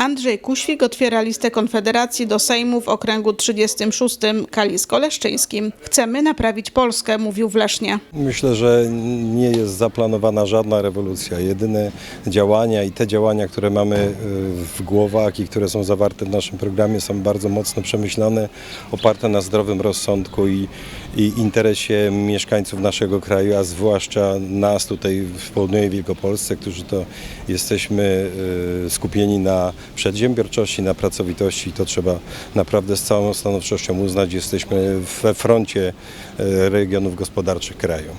Andrzej Kuświk otwiera listę Konfederacji do Sejmu w okręgu 36 Kalisko-Leszczyńskim. Chcemy naprawić Polskę, mówił w Lesznie. Myślę, że nie jest zaplanowana żadna rewolucja. Jedyne działania i te działania, które mamy y, w głowach i które są zawarte w naszym programie są bardzo mocno przemyślane, oparte na zdrowym rozsądku i, i interesie mieszkańców naszego kraju, a zwłaszcza nas tutaj w południowej Wielkopolsce, którzy to jesteśmy y, skupieni na przedsiębiorczości, na pracowitości. To trzeba naprawdę z całą stanowczością uznać. Jesteśmy we froncie y, regionów gospodarczych kraju.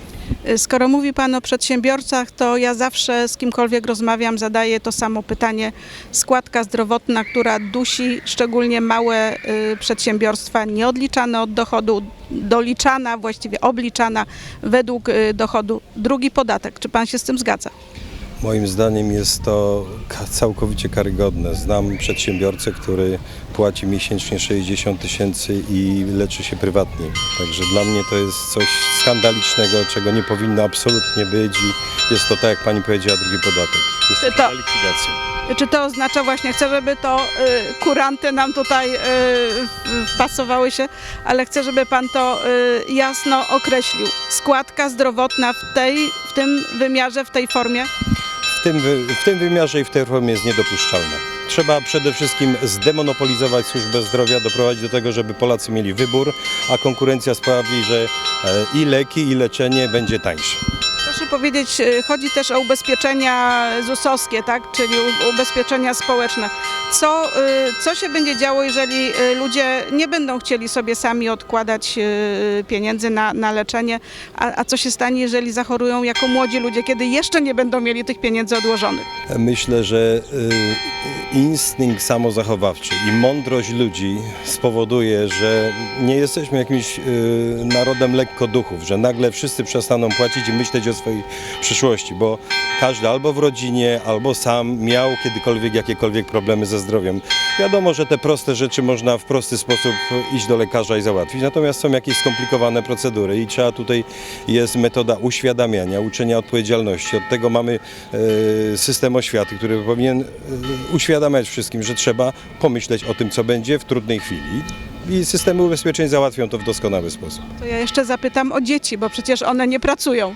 Skoro mówi Pan o przedsiębiorcach, to ja zawsze z kimkolwiek rozmawiam, zadaję to samo pytanie. Składka zdrowotna, która dusi szczególnie małe y, przedsiębiorstwa, nieodliczane od dochodu, doliczana, właściwie obliczana według y, dochodu. Drugi podatek. Czy Pan się z tym zgadza? Moim zdaniem jest to całkowicie karygodne. Znam przedsiębiorcę, który płaci miesięcznie 60 tysięcy i leczy się prywatnie. Także dla mnie to jest coś skandalicznego, czego nie powinno absolutnie być i jest to, tak jak pani powiedziała, drugi podatek. Jest Czy to to- likwidacja. Czy to oznacza właśnie, chcę, żeby to y, kuranty nam tutaj y, w- wpasowały się, ale chcę, żeby Pan to y, jasno określił. Składka zdrowotna w, tej, w tym wymiarze, w tej formie? W tym, w tym wymiarze i w tej formie jest niedopuszczalne. Trzeba przede wszystkim zdemonopolizować służbę zdrowia, doprowadzić do tego, żeby Polacy mieli wybór, a konkurencja sprawi, że e, i leki, i leczenie będzie tańsze. Powiedzieć, y, chodzi też o ubezpieczenia ZUS-owskie, tak? czyli ubezpieczenia społeczne. Co, y, co się będzie działo, jeżeli y, ludzie nie będą chcieli sobie sami odkładać pieniędzy na, na leczenie, a, a co się stanie, jeżeli zachorują jako młodzi ludzie, kiedy jeszcze nie będą mieli tych pieniędzy odłożonych? Myślę, że instynkt samozachowawczy i mądrość ludzi spowoduje, że nie jesteśmy jakimś narodem lekkoduchów, że nagle wszyscy przestaną płacić i myśleć o przyszłości, bo każdy albo w rodzinie, albo sam miał kiedykolwiek jakiekolwiek problemy ze zdrowiem. Wiadomo, że te proste rzeczy można w prosty sposób iść do lekarza i załatwić, natomiast są jakieś skomplikowane procedury i trzeba tutaj jest metoda uświadamiania, uczenia odpowiedzialności. Od tego mamy e, system oświaty, który powinien e, uświadamiać wszystkim, że trzeba pomyśleć o tym, co będzie w trudnej chwili. I systemy ubezpieczeń załatwią to w doskonały sposób. To ja jeszcze zapytam o dzieci, bo przecież one nie pracują.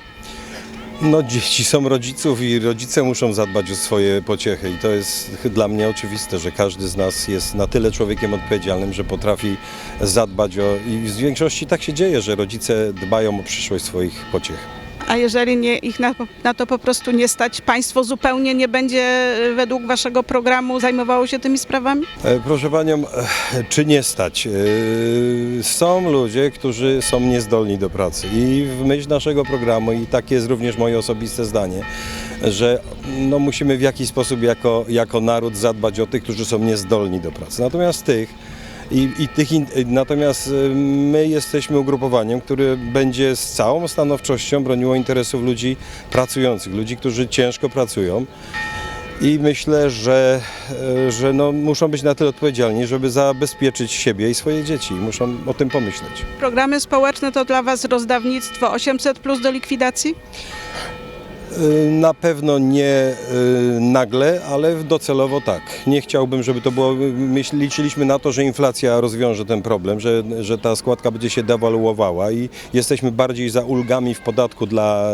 No, dzieci są rodziców i rodzice muszą zadbać o swoje pociechy. I to jest dla mnie oczywiste, że każdy z nas jest na tyle człowiekiem odpowiedzialnym, że potrafi zadbać o. I w większości tak się dzieje, że rodzice dbają o przyszłość swoich pociech. A jeżeli nie, ich na, na to po prostu nie stać, państwo zupełnie nie będzie y, według waszego programu zajmowało się tymi sprawami? E, Proszę Panią, e, czy nie stać? E, Są ludzie, którzy są niezdolni do pracy i w myśl naszego programu, i takie jest również moje osobiste zdanie, że no, musimy w jakiś sposób jako, jako naród zadbać o tych, którzy są niezdolni do pracy. Natomiast tych, i, i tych in, natomiast e, my jesteśmy ugrupowaniem, które będzie z całą stanowczością broniło interesów ludzi pracujących, ludzi, którzy ciężko pracują. I myślę, że, e, że no, muszą być na tyle odpowiedzialni, żeby zabezpieczyć siebie i swoje dzieci. Muszą o tym pomyśleć. Programy społeczne to dla was rozdawnictwo 800 plus do likwidacji? E, Na pewno nie e, nagle, ale docelowo tak. Nie chciałbym, żeby to było. Liczyliśmy na to, że inflacja rozwiąże ten problem, że, że ta składka będzie się dewaluowała i jesteśmy bardziej za ulgami w podatku dla,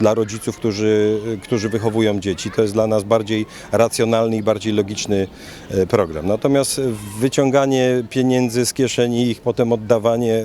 dla rodziców, którzy, którzy wychowują dzieci. To jest dla nas bardziej racjonalny i bardziej logiczny e, program. Natomiast wyciąganie pieniędzy z kieszeni i ich potem oddawanie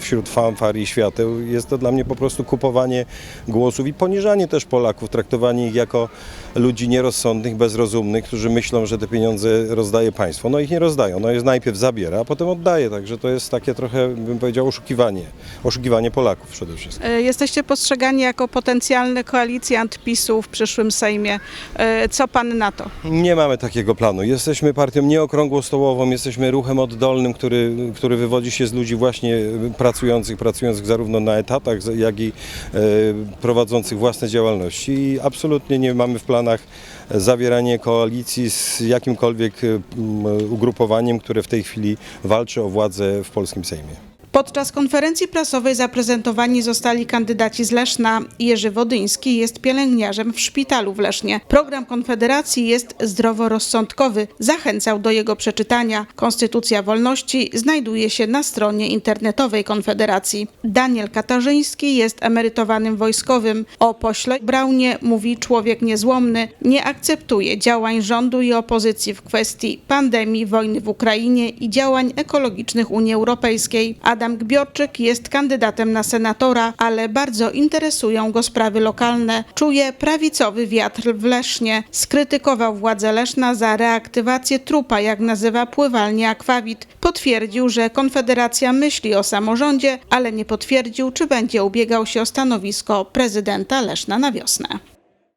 wśród fanfar i świateł jest to dla mnie po prostu kupowanie głosów i poniżanie też Polaków, traktowanie ich jako ludzi nierozsądnych, bezrozumnych, którzy myślą, że te pieniądze rozdaje państwo. No ich nie rozdają, no je najpierw zabiera, a potem oddaje, także to jest takie trochę, bym powiedział, oszukiwanie. Oszukiwanie Polaków przede wszystkim. Y, Jesteście postrzegani jako potencjalne koalicjant PiSu w przyszłym Sejmie. Y, Co pan na to? Nie mamy takiego planu. Jesteśmy partią nieokrągłostołową, jesteśmy ruchem oddolnym, który, który wywodzi się z ludzi właśnie pracujących, pracujących zarówno na etatach, jak i e, prowadzących własne działalności. I absolutnie nie mamy w planach zawieranie koalicji z jakimkolwiek e, m, ugrupowaniem, które w tej chwili walczy o władzę w polskim Sejmie. Podczas konferencji prasowej zaprezentowani zostali kandydaci z Leszna. Jerzy Wodyński jest pielęgniarzem w szpitalu w Lesznie. Program Konfederacji jest zdroworozsądkowy. Zachęcał do jego przeczytania. Konstytucja Wolności znajduje się na stronie internetowej Konfederacji. Daniel Katarzyński jest emerytowanym wojskowym. O pośle Braunie mówi człowiek niezłomny. Nie akceptuje działań rządu i opozycji w kwestii pandemii, wojny w Ukrainie i działań ekologicznych Unii Europejskiej. Adam Gbiorczyk jest kandydatem na senatora, ale bardzo interesują go sprawy lokalne. Czuje prawicowy wiatr w Lesznie. Skrytykował władze Leszna za reaktywację trupa, jak nazywa pływalnię Akwawit. Potwierdził, że Konfederacja myśli o samorządzie, ale nie potwierdził, czy będzie ubiegał się o stanowisko prezydenta Leszna na wiosnę.